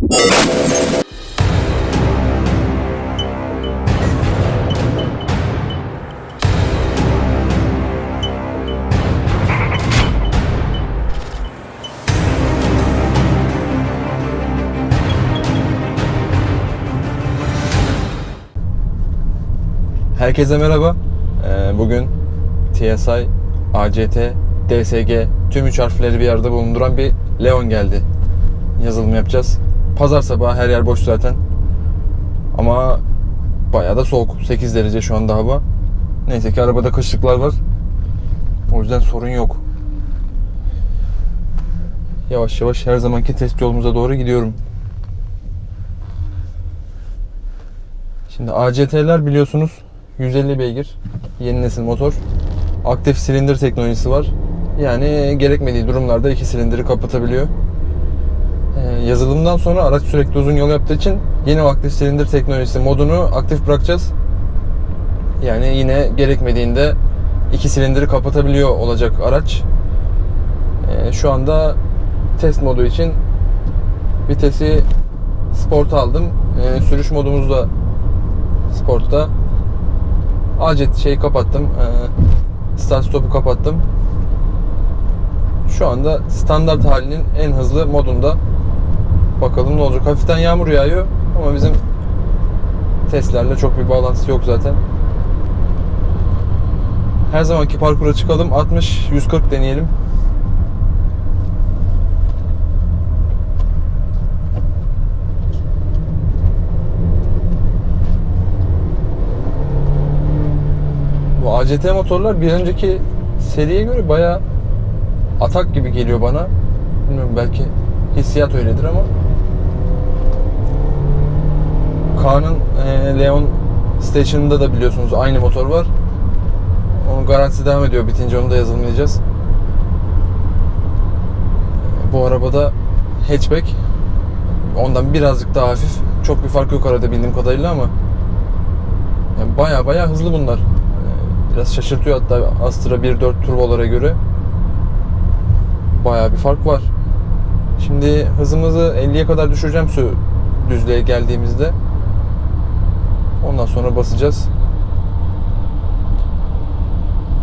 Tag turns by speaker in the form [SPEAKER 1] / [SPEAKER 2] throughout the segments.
[SPEAKER 1] Herkese merhaba. Ee, Bugün TSI, ACT, DSG tüm üç harfleri bir arada bulunduran bir Leon geldi. Yazılım yapacağız. Pazar sabahı her yer boş zaten. Ama bayağı da soğuk. 8 derece şu anda hava. Neyse ki arabada kışlıklar var. O yüzden sorun yok. Yavaş yavaş her zamanki test yolumuza doğru gidiyorum. Şimdi ACT'ler biliyorsunuz 150 beygir yeni nesil motor. Aktif silindir teknolojisi var. Yani gerekmediği durumlarda iki silindiri kapatabiliyor. Ee, yazılımdan sonra araç sürekli uzun yol yaptığı için yeni aktif silindir teknolojisi modunu aktif bırakacağız. Yani yine gerekmediğinde iki silindiri kapatabiliyor olacak araç. Ee, şu anda test modu için vitesi sport aldım. Ee, sürüş modumuzda sportta acet şeyi kapattım. Start stop'u kapattım. Şu anda standart halinin en hızlı modunda. Bakalım ne olacak. Hafiften yağmur yağıyor ama bizim testlerle çok bir bağlantısı yok zaten. Her zamanki parkura çıkalım. 60 140 deneyelim. Bu ACT motorlar bir önceki seriye göre bayağı atak gibi geliyor bana. Bilmiyorum belki hissiyat öyledir ama Kaan'ın e, Leon Station'ında da biliyorsunuz aynı motor var. Onun garantisi devam ediyor. Bitince onu da yazılmayacağız. E, Bu arabada hatchback ondan birazcık daha hafif. Çok bir fark yok arada bildiğim kadarıyla ama yani baya baya hızlı bunlar. Ee, Biraz şaşırtıyor hatta Astra 1.4 turbolara göre. Baya bir fark var. Şimdi hızımızı 50'ye kadar düşüreceğim şu düzlüğe geldiğimizde. Ondan sonra basacağız.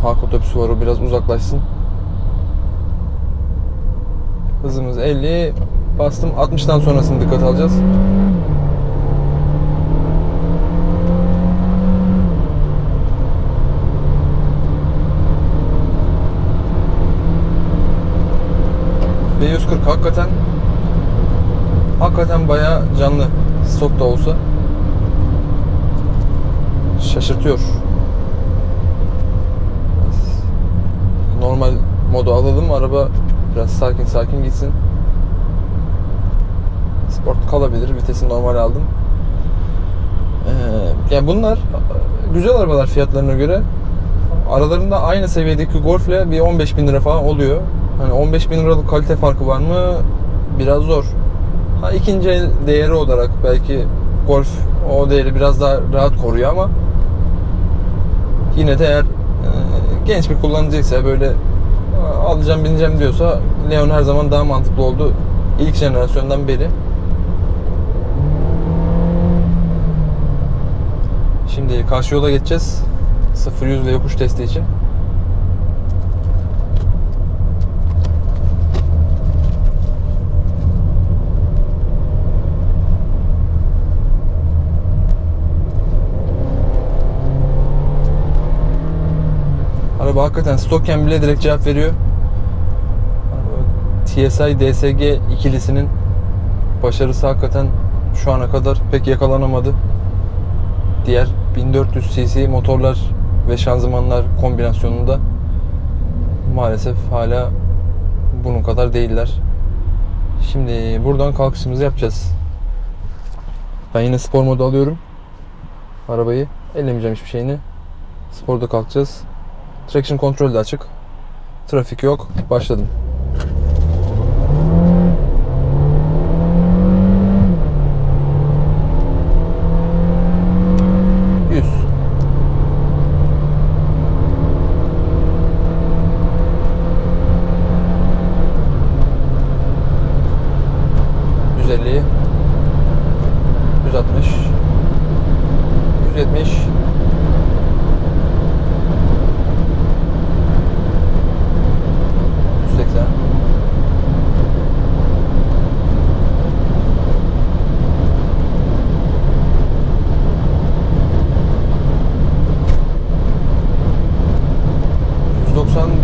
[SPEAKER 1] Halk otobüsü var o biraz uzaklaşsın. Hızımız 50. Bastım 60'tan sonrasını dikkat alacağız. Ve 140 hakikaten hakikaten bayağı canlı stok da olsa şaşırtıyor. Normal modu alalım araba biraz sakin sakin gitsin. Sport kalabilir vitesi normal aldım. Ee, yani bunlar güzel arabalar fiyatlarına göre. Aralarında aynı seviyedeki Golf'le bir 15 bin lira falan oluyor. Hani 15 bin liralık kalite farkı var mı? Biraz zor. Ha ikinci değeri olarak belki Golf o değeri biraz daha rahat koruyor ama yine de eğer e, genç bir kullanıcıysa böyle "Aa, alacağım bineceğim diyorsa Leon her zaman daha mantıklı oldu. İlk jenerasyondan beri. Şimdi karşı yola geçeceğiz. 0-100 ile yokuş testi için. Araba hakikaten stokken bile direkt cevap veriyor. TSI DSG ikilisinin başarısı hakikaten şu ana kadar pek yakalanamadı. Diğer 1400 cc motorlar ve şanzımanlar kombinasyonunda maalesef hala bunun kadar değiller. Şimdi buradan kalkışımızı yapacağız. Ben yine spor modu alıyorum. Arabayı ellemeyeceğim hiçbir şeyini. Sporda kalkacağız. Traction kontrol de açık. Trafik yok. Başladım.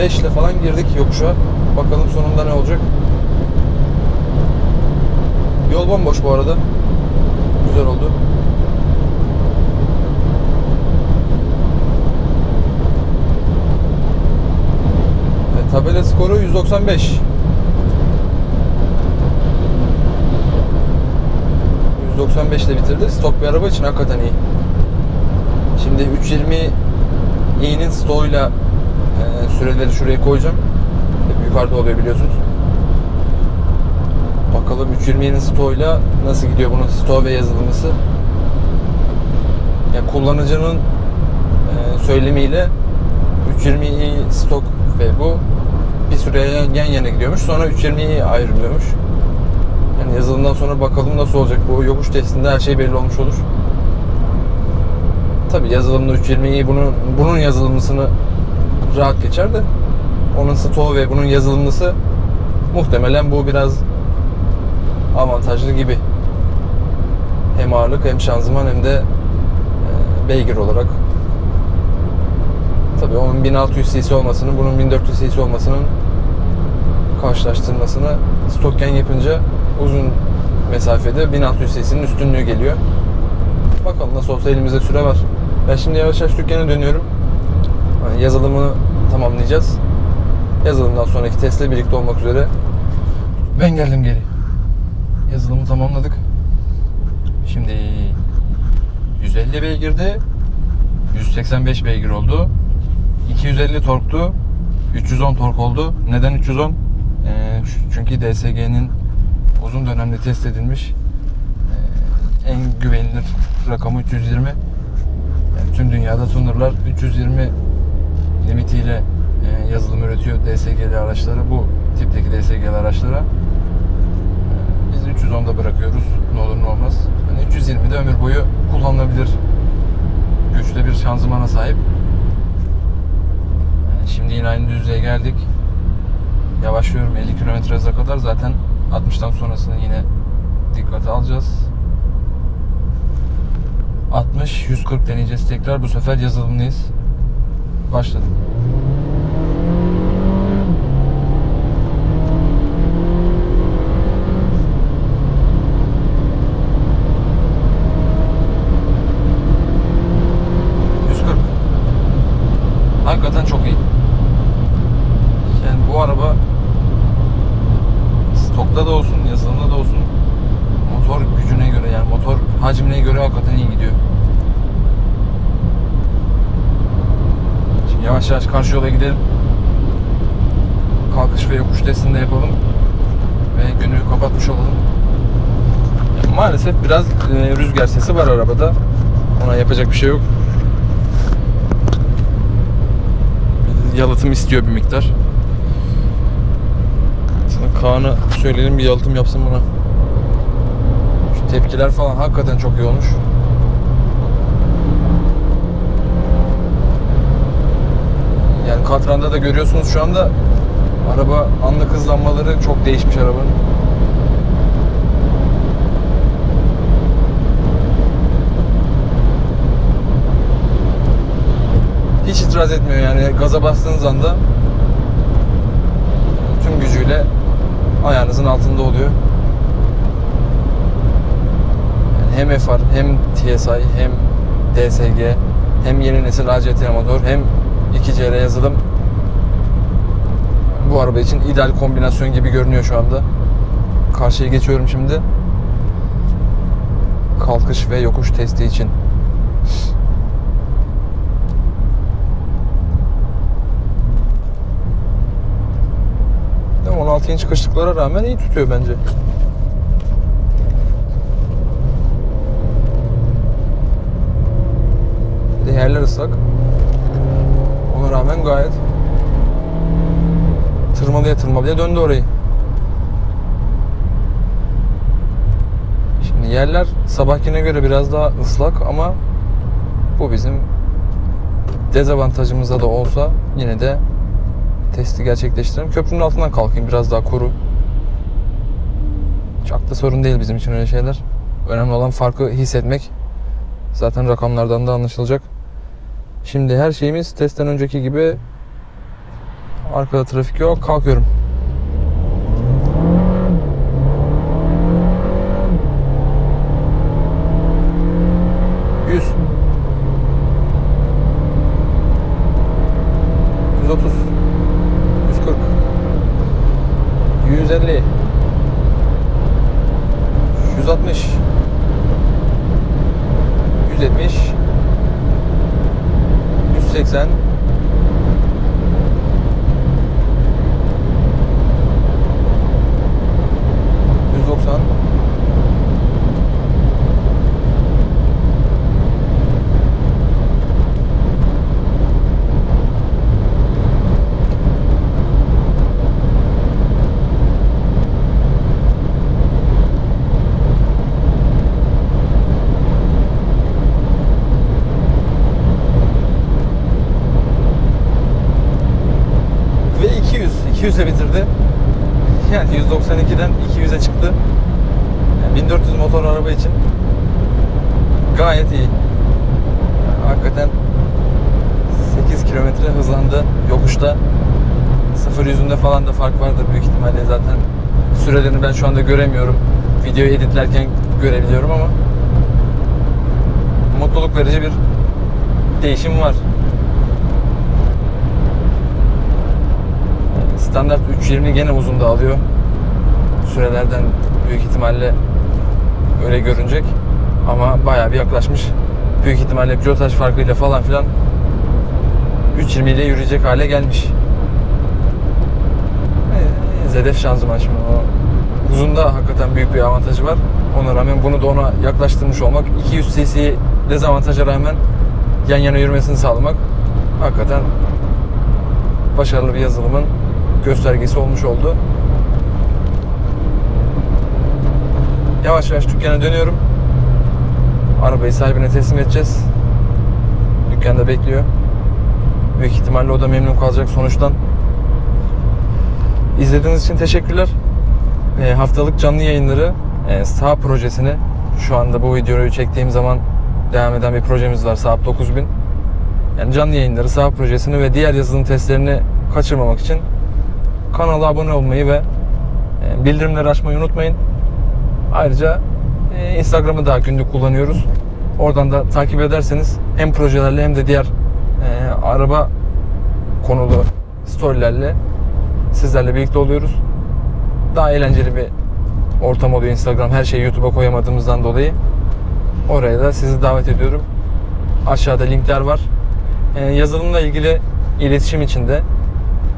[SPEAKER 1] 195 ile falan girdik yokuşa. Bakalım sonunda ne olacak. Yol bomboş bu arada. Güzel oldu. E, tabela skoru 195. 195 ile bitirdi. Stok bir araba için hakikaten iyi. Şimdi 320 i'nin stoğuyla süreleri şuraya koyacağım. Hep yukarıda oluyor biliyorsunuz. Bakalım 320'nin stoğuyla nasıl gidiyor bunun stoğu ve yazılımısı. Yani kullanıcının e, söylemiyle 320i stok ve bu bir süre yan yana gidiyormuş. Sonra 320i ayrılıyormuş. Yani yazılımdan sonra bakalım nasıl olacak bu yokuş testinde her şey belli olmuş olur. Tabi yazılımda 320i bunun bunun yazılımısını rahat geçer de onun stoğu ve bunun yazılımlısı muhtemelen bu biraz avantajlı gibi. Hem ağırlık hem şanzıman hem de e, beygir olarak. Tabii onun 1600 cc olmasının bunun 1400 cc olmasının karşılaştırmasını stokken yapınca uzun mesafede 1600 cc'nin üstünlüğü geliyor. Bakalım nasıl olsa elimizde süre var. Ben şimdi yavaş yavaş dükkana dönüyorum. Yazılımını tamamlayacağız. Yazılımdan sonraki testle birlikte olmak üzere. Ben geldim geri. Yazılımı tamamladık. Şimdi 150 beygirde 185 beygir oldu. 250 torktu. 310 tork oldu. Neden 310? Ee, çünkü DSG'nin uzun dönemde test edilmiş ee, en güvenilir rakamı 320. Yani tüm dünyada tunerlar 320 limitiyle e, yazılım üretiyor DSG'li araçları. Bu tipteki DSG'li araçlara. Ee, Biz 310'da bırakıyoruz. Ne olur ne olmaz. Yani 320'de ömür boyu kullanılabilir güçlü bir şanzımana sahip. Yani şimdi yine aynı düzlüğe geldik. Yavaşlıyorum 50 km hıza kadar. Zaten 60'tan sonrasını yine dikkate alacağız. 60 140 deneyeceğiz tekrar. Bu sefer yazılımlıyız. Başladım. Hakikaten çok iyi. Yani bu araba stokta da olsun, yazılımda da olsun motor gücüne göre yani motor hacmine göre hakikaten iyi gidiyor. Yavaş yavaş karşı yola gidelim. Kalkış ve yokuş testini de yapalım. Ve günü kapatmış olalım. Maalesef biraz e, rüzgar sesi var arabada. Ona yapacak bir şey yok. yalıtım istiyor bir miktar. Aslında Kaan'a söyleyelim bir yalıtım yapsın buna. Şu tepkiler falan hakikaten çok iyi olmuş. Katranda da görüyorsunuz şu anda araba anlık hızlanmaları çok değişmiş arabanın. hiç itiraz etmiyor yani gaza bastığınız anda tüm gücüyle ayağınızın altında oluyor. Yani hem FR hem TSI hem DSG hem yeni nesil ACT motor hem 2CR yazılım bu araba için ideal kombinasyon gibi görünüyor şu anda. Karşıya geçiyorum şimdi. Kalkış ve yokuş testi için. Mi? 16 inç kışlıklara rağmen iyi tutuyor bence. Bir de yerler ıslak. Rağmen gayet tırmalıya tırmalıya döndü orayı. Şimdi yerler sabahkine göre biraz daha ıslak ama bu bizim dezavantajımıza da olsa yine de testi gerçekleştirelim. Köprünün altından kalkayım biraz daha kuru. Çok da sorun değil bizim için öyle şeyler. Önemli olan farkı hissetmek. Zaten rakamlardan da anlaşılacak. Şimdi her şeyimiz testten önceki gibi arkada trafik yok. Kalkıyorum. Yüz. 130 140 150 160 170 180 190 ve 200 200'e bitirdi. Yani 192'den 200'e çıktı. Yani 1400 motor araba için gayet iyi. Hakikaten 8 kilometre hızlandı yokuşta. Sıfır yüzünde falan da fark vardır büyük ihtimalle zaten sürelerini ben şu anda göremiyorum. Videoyu editlerken görebiliyorum ama mutluluk verici bir değişim var. Standart 3.20 gene uzun da alıyor. Sürelerden büyük ihtimalle öyle görünecek. Ama bayağı bir yaklaşmış. Büyük ihtimalle pilotaj farkıyla falan filan 3.20 ile yürüyecek hale gelmiş. Ee, Zedef şanzıman şimdi o. Uzunda hakikaten büyük bir avantajı var. Ona rağmen bunu da ona yaklaştırmış olmak 200 cc dezavantaja rağmen yan yana yürümesini sağlamak hakikaten başarılı bir yazılımın göstergesi olmuş oldu. Yavaş yavaş dükkana dönüyorum. Arabayı sahibine teslim edeceğiz. Dükkanda bekliyor. Büyük ihtimalle o da memnun kalacak sonuçtan. İzlediğiniz için teşekkürler. E, haftalık canlı yayınları e, Saab projesini şu anda bu videoyu çektiğim zaman devam eden bir projemiz var Saab 9000. Yani canlı yayınları Saab projesini ve diğer yazılım testlerini kaçırmamak için kanala abone olmayı ve e, bildirimleri açmayı unutmayın. Ayrıca e, Instagram'ı daha günlük kullanıyoruz. Oradan da takip ederseniz hem projelerle hem de diğer e, araba konulu storylerle sizlerle birlikte oluyoruz. Daha eğlenceli bir ortam oluyor Instagram. Her şeyi YouTube'a koyamadığımızdan dolayı. Oraya da sizi davet ediyorum. Aşağıda linkler var. E, yazılımla ilgili iletişim için de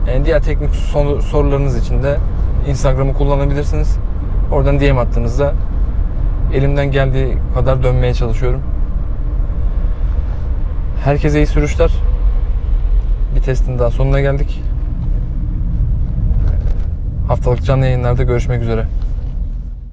[SPEAKER 1] e, diğer teknik sor- sorularınız için de Instagram'ı kullanabilirsiniz. Oradan DM attığınızda elimden geldiği kadar dönmeye çalışıyorum. Herkese iyi sürüşler. Bir testin daha sonuna geldik. Haftalık canlı yayınlarda görüşmek üzere.